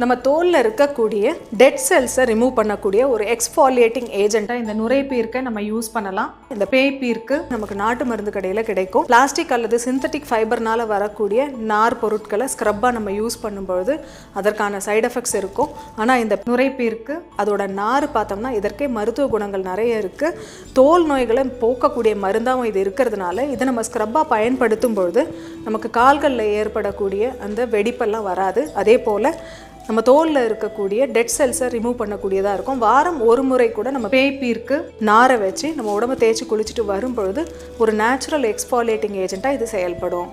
நம்ம தோலில் இருக்கக்கூடிய டெட் செல்ஸை ரிமூவ் பண்ணக்கூடிய ஒரு எக்ஸ்ஃபாலியேட்டிங் ஏஜென்ட்டாக இந்த நுரைப்பீர்க்கை நம்ம யூஸ் பண்ணலாம். இந்த பேய் பீர்க்கு நமக்கு நாட்டு மருந்து கடையில் கிடைக்கும். பிளாஸ்டிக் அல்லது சிந்தட்டிக் ஃபைபர்னால வரக்கூடிய நார் பொருட்களை ஸ்க்ரப்பாக நம்ம யூஸ் பண்ணும்பொழுது அதற்கான சைடு எஃபெக்ட்ஸ் இருக்கும். ஆனால் இந்த நுரைப்பீர்க்கு அதோட நார் பார்த்தோம்னா இதற்கே மருத்துவ குணங்கள் நிறைய இருக்குது தோல் நோய்களை போக்கக்கூடிய மருந்தாகவும் இது இருக்கிறதுனால இதை நம்ம ஸ்க்ரப்பாக பயன்படுத்தும் பொழுது நமக்கு கால்களில் ஏற்படக்கூடிய அந்த வெடிப்பெல்லாம் வராது. அதே போல் நம்ம தோலில் இருக்கக்கூடிய டெட் செல்ஸை ரிமூவ் பண்ணக்கூடியதாக இருக்கும். வாரம் ஒரு முறை கூட நம்ம பேய்ப்பீர்க்கு நாரை வச்சு நம்ம உடம்ப தேய்ச்சி குளிச்சுட்டு வரும்பொழுது ஒரு நேச்சுரல் எக்ஸ்பாலேட்டிங் ஏஜென்ட்டாக இது செயல்படும்.